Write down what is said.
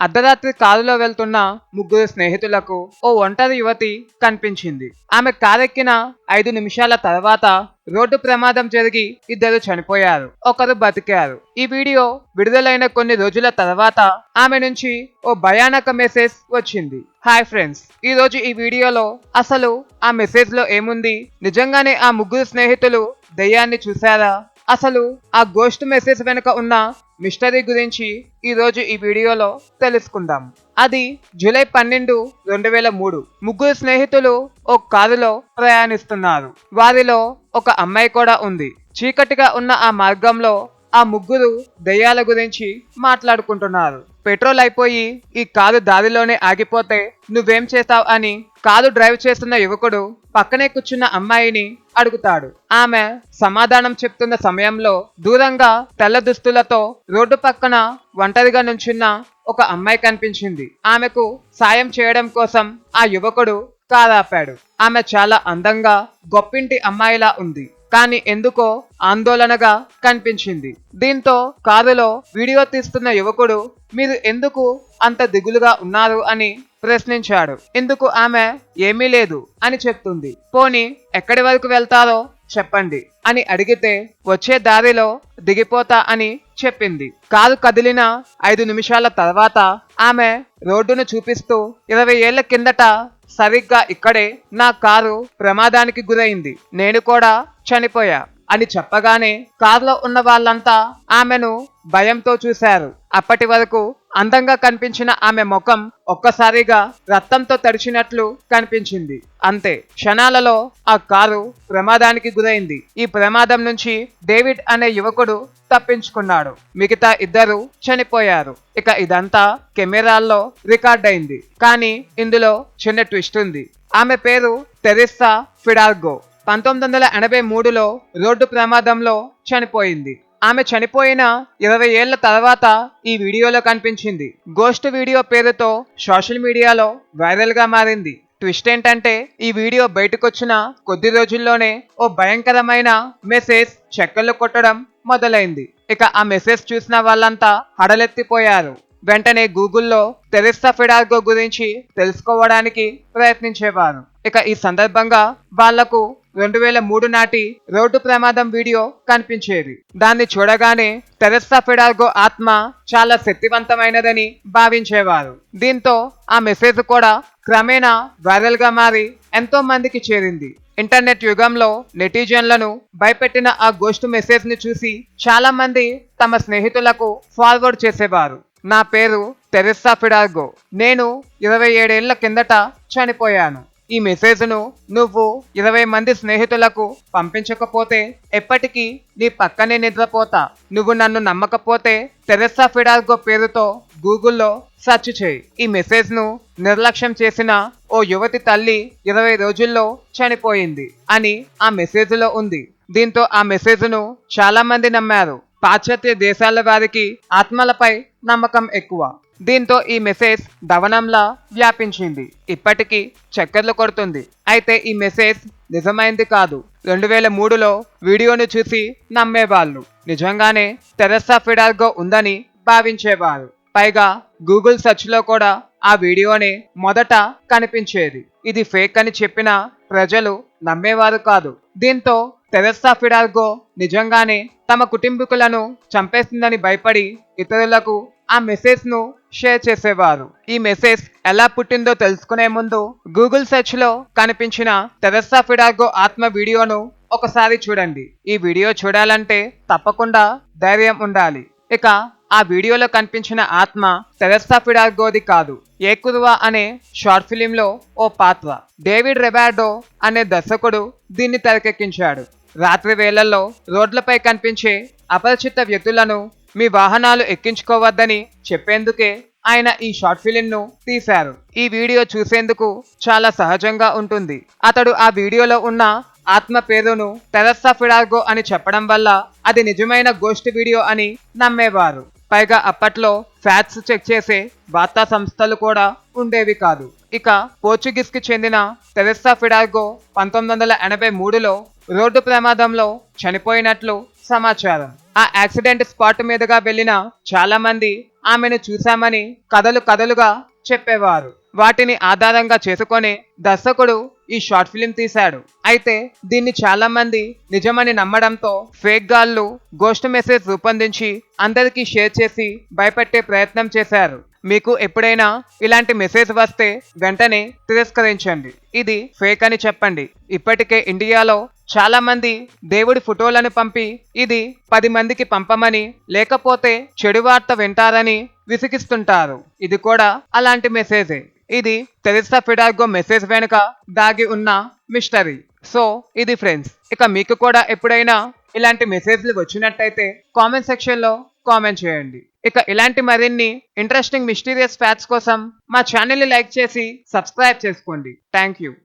అర్ధరాత్రి కారులో వెళ్తున్న ముగ్గురు స్నేహితులకు ఓ ఒంటరి యువతి కనిపించింది. ఆమె కారెక్కిన ఐదు నిమిషాల తర్వాత రోడ్డు ప్రమాదం జరిగి ఇద్దరు చనిపోయారు. ఒకరు బతికారు. ఈ వీడియో విడుదలైన కొన్ని రోజుల తర్వాత ఆమె నుంచి ఓ భయానక మెసేజ్ వచ్చింది. హాయ్ ఫ్రెండ్స్ ఈ రోజు ఈ వీడియోలో అసలు ఆ మెసేజ్లో ఏముంది? నిజంగానే ఆ ముగ్గురు స్నేహితులు దయ్యాన్ని చూసారా అసలు ఆ గోస్ట్ మెసేజ్ వెనుక ఉన్న మిస్టరీ గురించి ఈ రోజు ఈ వీడియోలో తెలుసుకుందాం. అది జూలై పన్నెండు రెండు వేల మూడు. ముగ్గురు స్నేహితులు ఓ కారులో ప్రయాణిస్తున్నారు. వారిలో ఒక అమ్మాయి కూడా ఉంది. చీకటిగా ఉన్న ఆ మార్గంలో ఆ ముగ్గురు దెయ్యాల గురించి మాట్లాడుకుంటున్నారు. పెట్రోల్ అయిపోయి ఈ కారు దారిలోనే ఆగిపోతే నువ్వేం చేస్తావు అని కారు డ్రైవ్ చేస్తున్న యువకుడు పక్కనే కూర్చున్న అమ్మాయిని అడుగుతాడు. ఆమె సమాధానం చెప్తున్న సమయంలో దూరంగా తెల్ల దుస్తులతో రోడ్డు పక్కన ఒంటరిగా నుంచున్న ఒక అమ్మాయి కనిపించింది. ఆమెకు సాయం చేయడం కోసం ఆ యువకుడు కారాపాడు. ఆమె చాలా అందంగా గొప్పింటి అమ్మాయిలా ఉంది. కానీ ఎందుకో ఆందోళనగా కనిపించింది. దీంతో కారులో వీడియో తీస్తున్న యువకుడు మీరు ఎందుకు అంత దిగులుగా ఉన్నారు? అని ప్రశ్నించాడు. ఎందుకు ఆమె ఏమీ లేదు అని చెప్తుంది. పోని ఎక్కడి వరకు వెళ్తారో చెప్పండి అని అడిగితే వచ్చే దారిలో దిగిపోతా అని చెప్పింది. కారు కదిలిన ఐదు నిమిషాల తర్వాత ఆమె రోడ్డును చూపిస్తూ ఇరవై ఏళ్ళ కిందట సరిగ్గా ఇక్కడే నా కారు ప్రమాదానికి గురైంది. నేను కూడా చనిపోయా అని చెప్పగానే కారులో ఉన్న వాళ్ళంతా ఆమెను భయంతో చూశారు. అప్పటి వరకు అందంగా కనిపించిన ఆమె ముఖం ఒక్కసారిగా రక్తంతో తడిచినట్లు కనిపించింది. అంతే క్షణాలలో ఆ కారు ప్రమాదానికి గురైంది. ఈ ప్రమాదం నుంచి డేవిడ్ అనే యువకుడు తప్పించుకున్నాడు. మిగతా ఇద్దరు చనిపోయారు. ఇక ఇదంతా కెమెరాల్లో రికార్డ్ అయింది కానీ ఇందులో చిన్న ట్విస్ట్ ఉంది. ఆమె పేరు తెరిస్సా ఫిడార్గో పంతొమ్మిది వందల ఎనభై మూడులో రోడ్డు ప్రమాదంలో చనిపోయింది. ఆమె చనిపోయిన ఇరవై ఏళ్ళ తర్వాత ఈ వీడియోలో కనిపించింది. గోస్ట్ వీడియో పేరుతో సోషల్ మీడియాలో వైరల్గా మారింది. ట్విస్ట్ ఏంటంటే ఈ వీడియో బయటకొచ్చిన కొద్ది రోజుల్లోనే ఓ భయంకరమైన మెసేజ్ చెక్కలు కొట్టడం మొదలైంది. ఇక ఆ మెసేజ్ చూసిన వాళ్ళంతా హడలెత్తిపోయారు. వెంటనే గూగుల్లో తెరిస్తా ఫిడార్గో గురించి తెలుసుకోవడానికి ప్రయత్నించేవారు. ఇక ఈ సందర్భంగా వాళ్ళకు రెండు వేల మూడు నాటి రోడ్డు ప్రమాదం వీడియో కనిపించేది. దాన్ని చూడగానే తెరెస్సా ఫిడార్గో ఆత్మ చాలా శక్తివంతమైనదని భావించేవారు. దీంతో ఆ మెసేజ్ కూడా క్రమేణా వైరల్గా మారి ఎంతో మందికి చేరింది. ఇంటర్నెట్ యుగంలో నెటిజన్లను భయపెట్టిన ఆ గోస్ట్ మెసేజ్ని చూసి చాలా మంది తమ స్నేహితులకు ఫార్వర్డ్ చేసేవారు. నా పేరు తెరెస్సా ఫిడార్గో నేను ఇరవై ఏడేళ్ళ కిందట చనిపోయాను. ఈ మెసేజ్ను నువ్వు ఇరవై మంది స్నేహితులకు పంపించకపోతే ఎప్పటికీ నీ పక్కనే నిద్రపోతా. నువ్వు నన్ను నమ్మకపోతే తెరెస్సా ఫిడార్గో పేరుతో గూగుల్లో సెర్చ్ చేయి. ఈ మెసేజ్ను నిర్లక్ష్యం చేసిన ఓ యువతి తల్లి ఇరవై రోజుల్లో చనిపోయింది అని ఆ మెసేజ్లో ఉంది. దీంతో ఆ మెసేజ్ను చాలామంది నమ్మారు. పాశ్చాత్య దేశాల వారికి ఆత్మలపై నమ్మకం ఎక్కువ. దీంతో ఈ మెసేజ్ దవనంలా వ్యాపించింది. ఇప్పటికీ చక్కర్లు కొడుతుంది. అయితే ఈ మెసేజ్ నిజమైంది కాదు. రెండు వేల మూడులో వీడియోను చూసి నమ్మేవాళ్ళు. నిజంగానే తెరసా ఫిడాల్గో ఉందని భావించేవారు. పైగా గూగుల్ సెర్చ్లో కూడా ఆ వీడియోనే మొదట కనిపించేది. ఇది ఫేక్ అని చెప్పిన ప్రజలు నమ్మేవారు కాదు. దీంతో తెరస్సా ఫిడాల్గో నిజంగానే తమ కుటుంబీకులను చంపేస్తుందని భయపడి ఇతరులకు ఆ మెసేజ్ను షేర్ చేసేవారు. ఈ మెసేజ్ ఎలా పుట్టిందో తెలుసుకునే ముందు గూగుల్ సెర్చ్లో కనిపించిన తెరస్సా ఫిడార్గో ఆత్మ వీడియోను ఒకసారి చూడండి. ఈ వీడియో చూడాలంటే తప్పకుండా ధైర్యం ఉండాలి. ఇక ఆ వీడియోలో కనిపించిన ఆత్మ తెరస్సా ఫిడార్గోది కాదు. ఏకురువా అనే షార్ట్ ఫిలిం లో ఓ పాత్ర. డేవిడ్ రెబార్డో అనే దర్శకుడు దీన్ని తెరకెక్కించాడు. రాత్రి వేళల్లో రోడ్లపై కనిపించే అపరిచిత వ్యక్తులను మీ వాహనాలు ఎక్కించుకోవద్దని చెప్పేందుకే ఆయన ఈ షార్ట్ ఫిలింను తీశారు. ఈ వీడియో చూసేందుకు చాలా సహజంగా ఉంటుంది. అతడు ఆ వీడియోలో ఉన్న ఆత్మ పేరును తెరస్సా ఫిడార్గో అని చెప్పడం వల్ల అది నిజమైన గోష్ట్ వీడియో అని నమ్మేవారు. పైగా అప్పట్లో ఫ్యాట్స్ చెక్ చేసే వార్తా సంస్థలు కూడా ఉండేవి కాదు. ఇక పోర్చుగీస్కి చెందిన తెరెస్సా ఫిడార్గో పంతొమ్మిది వందల ఎనభై మూడులో రోడ్డు ప్రమాదంలో చనిపోయినట్లు సమాచారం. ఆ యాక్సిడెంట్ స్పాట్ మీదుగా వెళ్ళిన చాలా మంది ఆమెను చూశామని కథలు కథలుగా చెప్పేవారు. వాటిని ఆధారంగా చేసుకొని దర్శకుడు ఈ షార్ట్ ఫిలిం తీశాడు. అయితే దీన్ని చాలా మంది నిజమని నమ్మడంతో ఫేక్ గాళ్ళు గోస్ట్ మెసేజ్ రూపొందించి అందరికీ షేర్ చేసి భయపెట్టే ప్రయత్నం చేశారు. మీకు ఎప్పుడైనా ఇలాంటి మెసేజ్ వస్తే వెంటనే తిరస్కరించండి. ఇది ఫేక్ అని చెప్పండి. ఇప్పటికే ఇండియాలో చాలా మంది దేవుడి ఫోటోలను పంపి ఇది పది మందికి పంపమని లేకపోతే చెడు వార్త వింటారని విసిగిస్తుంటారు. ఇది కూడా అలాంటి మెసేజే. ఇది తెరిస్తా ఫిడార్గో మెసేజ్ వెనుక దాగి ఉన్న మిస్టరీ. సో ఇది ఫ్రెండ్స్ ఇక మీకు కూడా ఎప్పుడైనా ఇలాంటి మెసేజ్లు వచ్చినట్టయితే కామెంట్ సెక్షన్లో కామెంట్ చేయండి. ఇక ఇలాంటి మరిన్ని ఇంట్రెస్టింగ్ మిస్టీరియస్ ఫ్యాక్ట్స్ కోసం మా ఛానల్ని లైక్ చేసి సబ్స్క్రైబ్ చేసుకోండి. Thank you.